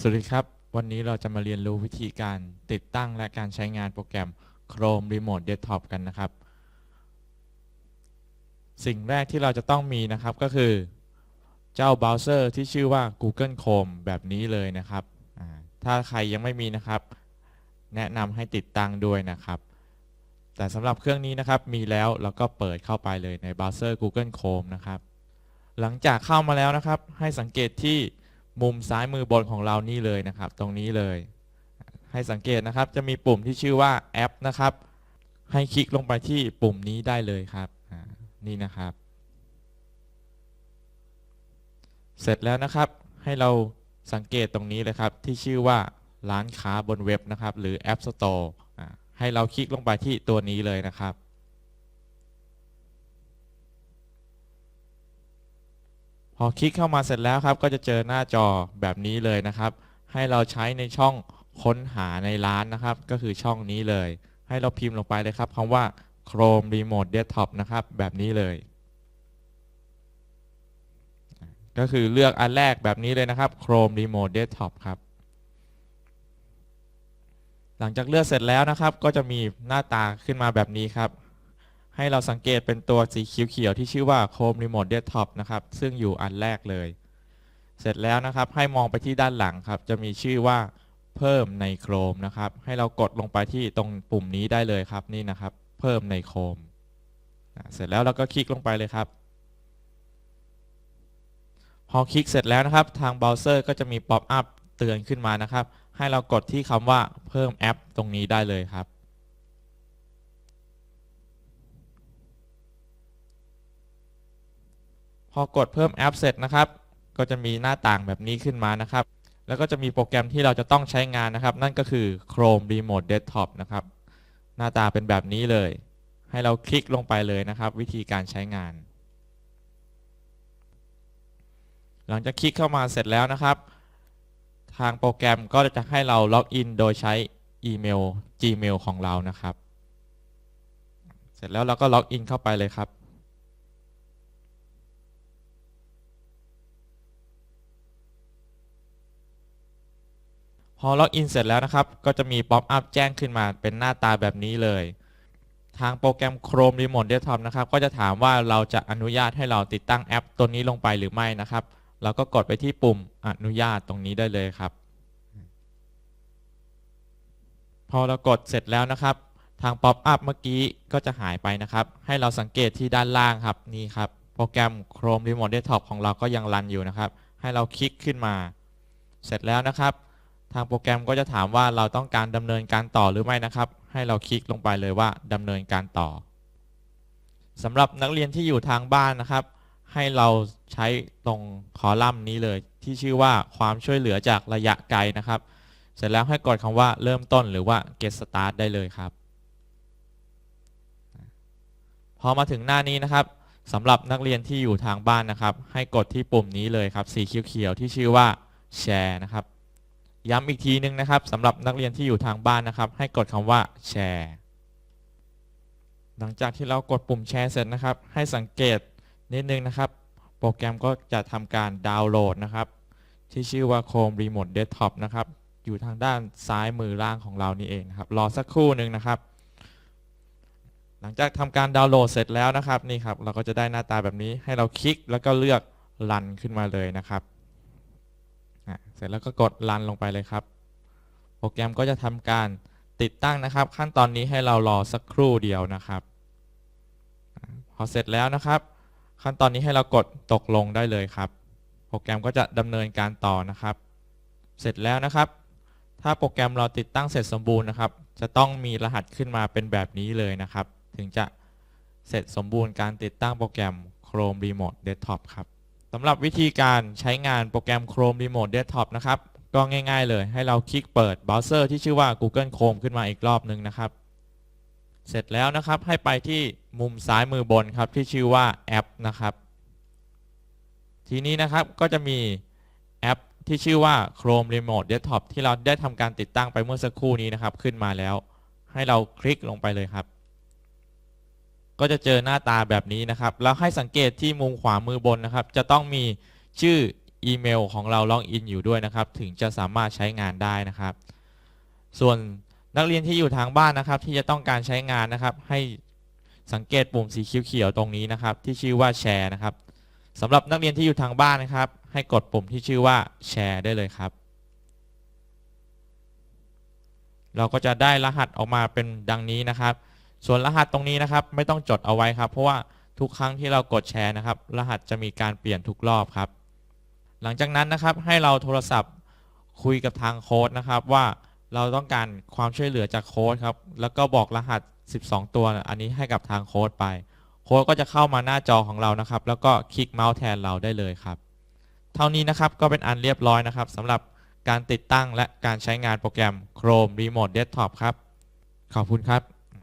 สวัสดีครับ วันนี้เราจะมาเรียนรู้วิธีการติดตั้งและการใช้งานโปรแกรม Chrome Remote Desktop กันนะครับ สิ่งแรกที่เราจะต้องมีนะครับก็คือ เจ้าเบราว์เซอร์ที่ชื่อว่า Google Chrome แบบนี้เลยนะครับ ถ้าใครยังไม่มีนะครับ แนะนำให้ติดตั้งด้วยนะครับ แต่สำหรับเครื่องนี้นะครับมีแล้วเราก็เปิดเข้าไปเลยในเบราว์เซอร์ Google Chrome นะครับ หลังจากเข้ามาแล้วนะครับ ให้สังเกตที่ มุมซ้ายมือบนของเรานี่เลยนะครับ ตรงนี้เลย ให้สังเกตนะครับจะมีปุ่มที่ชื่อว่าแอปนะครับ ให้คลิกลงไปที่ปุ่มนี้ได้เลยครับนี่นะครับ เสร็จแล้วนะครับให้เราสังเกตตรงนี้เลยครับ ที่ชื่อว่าร้านค้าบนเว็บนะครับ หรือ App Store อ่าให้เราคลิกลงไปที่ตัวนี้เลยนะครับ พอคลิกเข้ามาเสร็จแล้วครับ ก็จะเจอหน้าจอแบบนี้เลยนะครับ ให้เราใช้ในช่องค้นหาในร้านนะครับ ก็คือช่องนี้เลย ให้เราพิมพ์ลงไปเลยครับคำว่า Chrome Remote Desktop นะครับ แบบนี้เลย ก็คือเลือกอันแรกแบบนี้เลยนะครับ Chrome Remote Desktop ครับ หลังจากเลือกเสร็จแล้วนะครับ ก็จะมีหน้าตาขึ้นมาแบบนี้ครับ ให้เราสังเกตเป็นตัวสีเขียวๆที่ชื่อว่า Chrome Remote Desktop นะครับ ซึ่งอยู่อันแรกเลย เสร็จแล้วนะครับ ให้มองไปที่ด้านหลังครับ จะมีชื่อว่าเพิ่มใน Chrome นะครับ ให้เรากดลงไปที่ตรงปุ่มนี้ได้เลยครับนี่นะครับ เพิ่มใน Chrome เสร็จแล้วเราก็คลิกลงไปเลยครับ พอคลิกเสร็จแล้วนะครับ ทางเบราว์เซอร์ก็จะมีป๊อปอัพเตือนขึ้นมานะครับ ให้เรากดที่คำว่าเพิ่มแอป ตรงนี้ได้เลยครับ พอกดเพิ่มแอปเสร็จนะครับ ก็จะมีหน้าต่างแบบนี้ขึ้นมานะครับ แล้วก็จะมีโปรแกรมที่เราจะต้องใช้งานนะครับ นั่นก็คือ Chrome Remote Desktop นะครับ หน้าตาเป็นแบบนี้เลย ให้เราคลิกลงไปเลยนะครับ วิธีการใช้งาน หลังจากคลิกเข้ามาเสร็จแล้วนะครับ ทางโปรแกรมก็จะให้เราล็อกอินโดยใช้อีเมล Gmail ของเรานะครับ เสร็จแล้วเราก็ล็อกอินเข้าไปเลยครับ พอล็อกอินเสร็จแล้วนะครับ ก็จะมีป๊อปอัพแจ้งขึ้นมาเป็นหน้าตาแบบนี้เลย ทางโปรแกรม Chrome Remote Desktop นะครับ ก็จะถามว่าเราจะอนุญาตให้เราติดตั้งแอปตัวนี้ลงไปหรือไม่นะครับ เราก็กดไปที่ปุ่มอนุญาตตรงนี้ได้เลยครับ พอเรากดเสร็จแล้วนะครับ ทางป๊อปอัพเมื่อกี้ก็จะหายไปนะครับ ให้เราสังเกตที่ด้านล่างครับนี่ครับ โปรแกรม Chrome Remote Desktop ของเราก็ยังรันอยู่นะครับ ให้เราคลิกขึ้นมา เสร็จแล้วนะครับ ทางโปรแกรมก็จะถามว่าเราต้องการดำเนินการต่อหรือไม่นะครับ ให้เราคลิกลงไปเลยว่าดำเนินการต่อสำหรับนักเรียนที่อยู่ทางบ้านนะครับ ให้เราใช้ตรงคอลัมน์นี้เลย ที่ชื่อว่าความช่วยเหลือจากระยะไกลนะครับ เสร็จแล้วให้กดคำว่าเริ่มต้นหรือว่า get start ได้เลยครับ พอมาถึงหน้านี้นะครับสำหรับนักเรียนที่อยู่ทางบ้านนะครับ ให้กดที่ปุ่มนี้เลยครับสีเขียวๆที่ชื่อว่า share นะครับ ย้ำอีกทีนึงนะครับสำหรับนักเรียนที่อยู่ทางบ้านนะครับ ให้กดคำว่าแชร์หลังจากที่เรากดปุ่มแชร์เสร็จนะครับ ให้สังเกตนิดนึงนะครับ โปรแกรมก็จะทำการดาวน์โหลดนะครับ ที่ชื่อว่า Chrome Remote Desktop นะครับ อยู่ทางด้านซ้ายมือล่างของเรานี่เองครับ รอสักครู่หนึ่งนะครับ หลังจากทำการดาวน์โหลดเสร็จแล้วนะครับนี่ครับ เราก็จะได้หน้าตาแบบนี้ให้เราคลิกแล้วก็เลือกรันขึ้นมาเลยนะครับ เสร็จแล้วก็กดรันลงไปเลยครับ โปรแกรมก็จะทำการติดตั้งนะครับ ขั้นตอนนี้ให้เรารอสักครู่เดียวนะครับ พอเสร็จแล้วนะครับ ขั้นตอนนี้ให้เรากดตกลงได้เลยครับ โปรแกรมก็จะดำเนินการต่อนะครับ เสร็จแล้วนะครับ ถ้าโปรแกรมเราติดตั้งเสร็จสมบูรณ์นะครับ จะต้องมีรหัสขึ้นมาเป็นแบบนี้เลยนะครับ ถึงจะเสร็จสมบูรณ์การติดตั้งโปรแกรม Chrome Remote Desktop ครับ สำหรับวิธีการใช้งานโปรแกรม Chrome Remote Desktop นะครับ ก็ง่าย ๆ เลย ให้เราคลิกเปิดเบราว์เซอร์ที่ชื่อว่า Google Chrome ขึ้นมาอีกรอบหนึ่งนะครับ เสร็จแล้วนะครับให้ไปที่มุมซ้ายมือบนครับที่ชื่อว่าแอปนะครับ ทีนี้นะครับก็จะมีแอปที่ชื่อว่า Chrome Remote Desktop ที่เราได้ทำการติดตั้งไปเมื่อสักครู่นี้นะครับ ขึ้นมาแล้ว ให้เราคลิกลงไปเลยครับ ก็จะเจอหน้าตาแบบนี้นะครับ แล้วให้สังเกตที่มุมขวามือบนนะครับ จะต้องมีชื่ออีเมลของเราล็อกอินอยู่ด้วยนะครับ ถึงจะสามารถใช้งานได้นะครับ ส่วนนักเรียนที่อยู่ทางบ้านนะครับ ที่จะต้องการใช้งานนะครับ ให้สังเกตปุ่มสีเขียวๆตรงนี้นะครับ ที่ชื่อว่าแชร์นะครับสำหรับนักเรียนที่อยู่ทางบ้านนะครับ ให้กดปุ่มที่ชื่อว่าแชร์ได้เลยครับ เราก็จะได้รหัสออกมาเป็นดังนี้นะครับ ส่วนรหัสตรงนี้นะครับ ไม่ต้องจดเอาไว้ครับ เพราะว่าทุกครั้งที่เรากดแชร์นะครับ รหัสจะมีการเปลี่ยนทุกรอบครับ หลังจากนั้นนะครับให้เราโทรศัพท์คุยกับทางโค้ดนะครับ ว่าเราต้องการความช่วยเหลือจากโค้ดครับ แล้วก็บอกรหัส 12 ตัว อันนี้ให้กับทางโค้ดไป โค้ดก็จะเข้ามาหน้าจอของเรานะครับ แล้วก็คลิกเมาส์แทนเราได้เลยครับ เท่านี้นะครับก็เป็นอันเรียบร้อยนะครับสำหรับการติดตั้งและการใช้งานโปรแกรม Chrome Remote Desktop ครับ ขอบคุณครับ